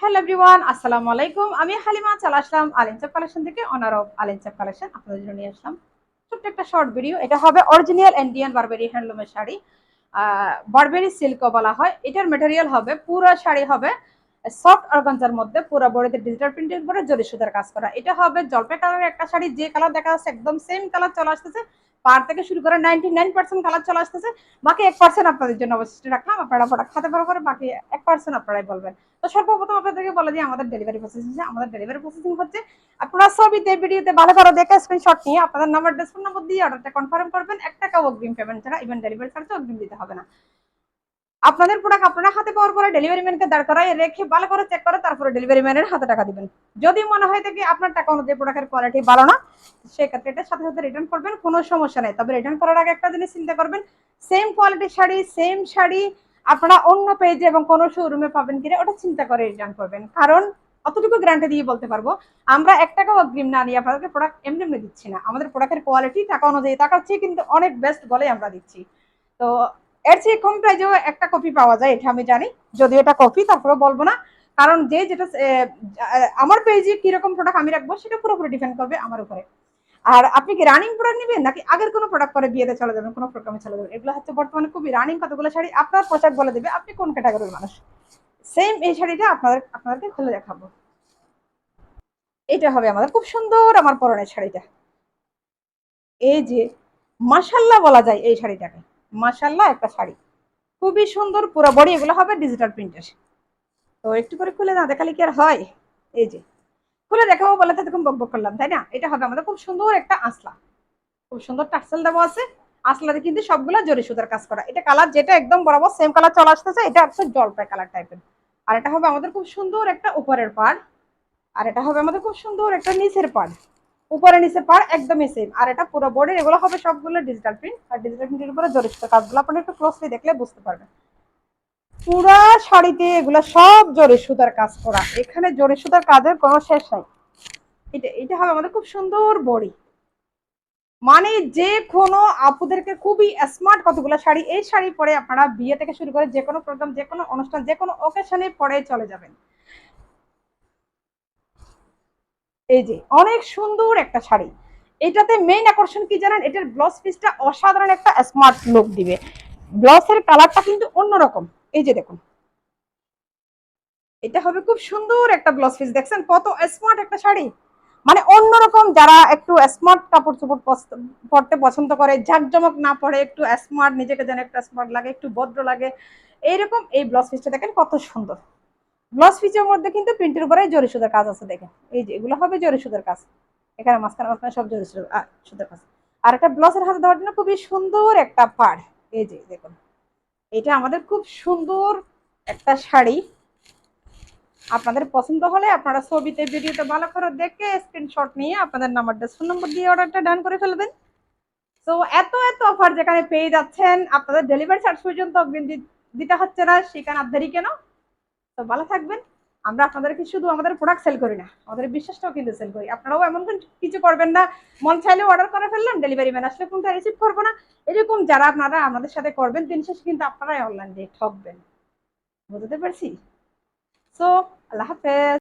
Hello everyone আসসালামু আলাইকুম। আমি হালিমা, চলে আসলাম আলিনচাপ কালেকশন থেকে অনার অফ আলিনচাপ কালেকশন আপনাদের জন্য নিয়ে আসলাম ছোট্ট একটা শর্ট ভিডিও এটা হবে অরিজিনাল ইন্ডিয়ান বারবেরি হ্যান্ডলুমের শাড়ি। বারবেরি সিল্কও বলা হয়। এটার মেটেরিয়াল হবে, পুরো শাড়ি হবে সফট অর্গানজার মধ্যে, পুরো বডিতে ডিজিটাল প্রিন্টের উপরে জরি সুতার কাজ করা। এটা হবে জলপাই কালারের একটা শাড়ি, যে কালার দেখা যাচ্ছে একদম সেম কালার চলে আসতেছে। পার থেকে শুরু করে নাইনটি নাইন পার্সেন্ট কালার চলে আসতেছে। বাকি এক পার্সেন্ট আপনাদের জন্য অবশিষ্ট রাখলাম, আপনারা প্রোডাক্ট খাতে পারো করে বাকি এক পার্সেন্ট আপনারাই বলবেন। তো সর্বপ্রথম আপনাদেরকে বলে দিই, আমাদের ডেলিভারি প্রসেসিং আমাদের ডেলিভারি প্রসেসিং হচ্ছে, আপনারা ছবিতে, ভিডিওতে ভালো ভালো দেখে স্ক্রিনশট নিয়ে আপনাদের নাম্বার ফোন নম্বর দিয়ে অর্ডারটা কনফার্ম করবেন। এক টাকা অগ্রিম পেমেন্ট ছাড়া ইভেন ডেলিভারি চার্জ অগ্রিম দিতে হবে না। আপনাদের প্রোডাক্ট আপনারা হাতে পাওয়ার পরে ডেলিভারি ম্যানকে দাঁড় করাই রেখে ভালো করে চেক করে, তারপরে ডেলিভারি ম্যানের হাতে টাকা দিবেন। যদি মনে হয় থাকে আপনার টাকা অনুযায়ী প্রোডাক্টের কোয়ালিটি ভালো না, সেক্ষেত্রে এটা সাথে সাথে রিটার্ন করবেন, কোনো সমস্যা নেই। তবে রিটার্ন করার আগে একটা জিনিস চিন্তা করবেন সেম কোয়ালিটির শাড়ি সেম শাড়ি আপনারা অন্য পেজে এবং কোনো শোরুমে পাবেন কিনা, ওটা চিন্তা করে রিটার্ন করবেন। কারণ অতটুকু গ্যারান্টি দিয়ে বলতে পারব, আমরা এক টাকাও অগ্রিম না নিয়ে আপনাদেরকে প্রোডাক্ট এমনি এমনি দিচ্ছি না। আমাদের প্রোডাক্টের কোয়ালিটি টাকা অনুযায়ী টাকার চেয়ে কিন্তু অনেক বেস্ট বলে আমরা দিচ্ছি। তো এর চেয়ে কম প্রাইজেও একটা কপি পাওয়া যায়, এটা আমি জানি। যদি এটা কপি তারপরে বলব না। কারণ যে যেটা আমার পেজে কীরকম প্রোডাক্ট আমি রাখব, সেটা পুরোপুরি ডিপেন্ড করবে আমার উপরে। আর আপনি কি রানিং প্রোডাক্ট নেবেন, নাকি আগের কোনো প্রোডাক্ট পরে বিয়েতে চলে যাবেন, কোনো প্রোগ্রামে চলে যাবেন? এগুলো হচ্ছে বর্তমানে খুবই রানিং কতগুলো শাড়ি, আপনার পোশাক বলে দেবে, আপনি কোন ক্যাটাগরির মানুষ? সেম এই শাড়িটা আপনাদের, আপনাদেরকে খুলে দেখাবো। এটা হবে আমাদের খুব সুন্দর আমার পরনের শাড়িটা। এই যে মাসাল্লাহ বলা যায় এই শাড়িটাকে। মাসাল্লাহ একটা শাড়ি। খুবই সুন্দর, পুরো বডি এগুলো হবে ডিজিটাল প্রিন্টের তো একটু করে খুলে না, দেখালে কি আর হয়? এই যে, খুলে দেখাবো বলে তো এরকম বক করলাম, তাই না? এটা হবে আমাদের খুব সুন্দর একটা আসলা খুব সুন্দর টাকসেল দেওয়া আছে। আসলাতে কিন্তু সবগুলো জরি সুতার কাজ করা। এটা কালার যেটা একদম বরাবর সেম কালার চলে আসতেছে, এটা হচ্ছে জলপাই কালার টাইপের আর এটা হবে আমাদের খুব সুন্দর একটা উপরের পাড়। আর এটা হবে আমাদের খুব সুন্দর একটা নিচের পাড়। উপরে নিচে পাড় একদমই সেম আর এটা পুরো বোর্ডের এগুলো হবে সবগুলো ডিজিটাল প্রিন্ট আর ডিজিটাল প্রিন্টের উপরে সুতার কাজগুলো। আপনি একটু ক্লোজলি দেখলে বুঝতে পারবেন। পুরা শাড়িতে এগুলো সব জরি সুতার কাজ করা। এখানে জরি সুতার কাজের কোনো শেষ নাই। এটা এটা হবে আমাদের খুব সুন্দর বড়ি মানে যে কোনো আপুদেরকে খুবই স্মার্ট কতগুলো শাড়ি, এই শাড়ি পরে আপনারা বিয়ে থেকে শুরু করে যে কোনো প্রোগ্রাম যে কোনো অনুষ্ঠান, যে কোনো ওকেশনে পরে চলে যাবেন। এই যে, অনেক সুন্দর একটা শাড়ি। এটাতে মেইন আকর্ষণ কি জানেন? এটার ব্লাউজ পিসটা অসাধারণ একটা স্মার্ট লুক দিবে। ব্লাউজের কালারটা কিন্তু অন্যরকম। এই যে দেখুন। এটা হবে খুব সুন্দর একটা ব্লাউজ পিস দেখছেন কত স্মার্ট একটা শাড়ি? মানে অন্যরকম যারা একটু স্মার্ট কাপড় চোপড় পরতে পছন্দ করে ঝাঁকজমক না পড়ে একটু স্মার্ট নিজেকে যেন একটা স্মার্ট লাগে, একটু ভদ্র লাগে, এইরকম এই ব্লাউজ পিসটা দেখেন কত সুন্দর। ব্লাউজ পিসের মধ্যে কিন্তু প্রিন্টের উপরে জরি সুতার কাজ আছে, দেখেন। এই যে, এগুলো হবে জরি সুতার কাজ। এখানে মাঝখানে মাঝখানে সব জরি সুতার কাজ। আর একটা ব্লাউজের হাতে দেওয়ার জন্য খুবই সুন্দর একটা পাড়। এই যে, দেখুন। এটা আমাদের খুব সুন্দর একটা শাড়ি। আপনাদের পছন্দ হলে আপনারা ছবিতে, ভিডিওতে ভালো করে দেখে স্ক্রিনশট নিয়ে আপনাদের নাম্বারটা ফোন নম্বর দিয়ে অর্ডারটা ডান করে ফেলবেন। তো এত এত অফার যেখানে পেয়ে যাচ্ছেন, আপনাদের ডেলিভারি চার্জ পর্যন্ত দিতে হচ্ছে না, সেখানে আপনাদেরই কেন? তো ভালো থাকবেন। আমরা আপনাদেরকে শুধু আমাদের প্রোডাক্ট সেল করি না, আমাদের বিশ্বাসটাও কিন্তু সেল করি। আপনারাও এমন কিছু করবেন না, মন চাইলে অর্ডার করে ফেললাম ডেলিভারি ম্যান আসলে কোনটা রিসিভ করব না, এরকম যারা আপনারা আমাদের সাথে করবেন, দিন শেষে কিন্তু আপনারাই অনলাইন দিয়ে ঠকবেন। বুঝতে পারছি? সো আল্লাহ হাফেজ।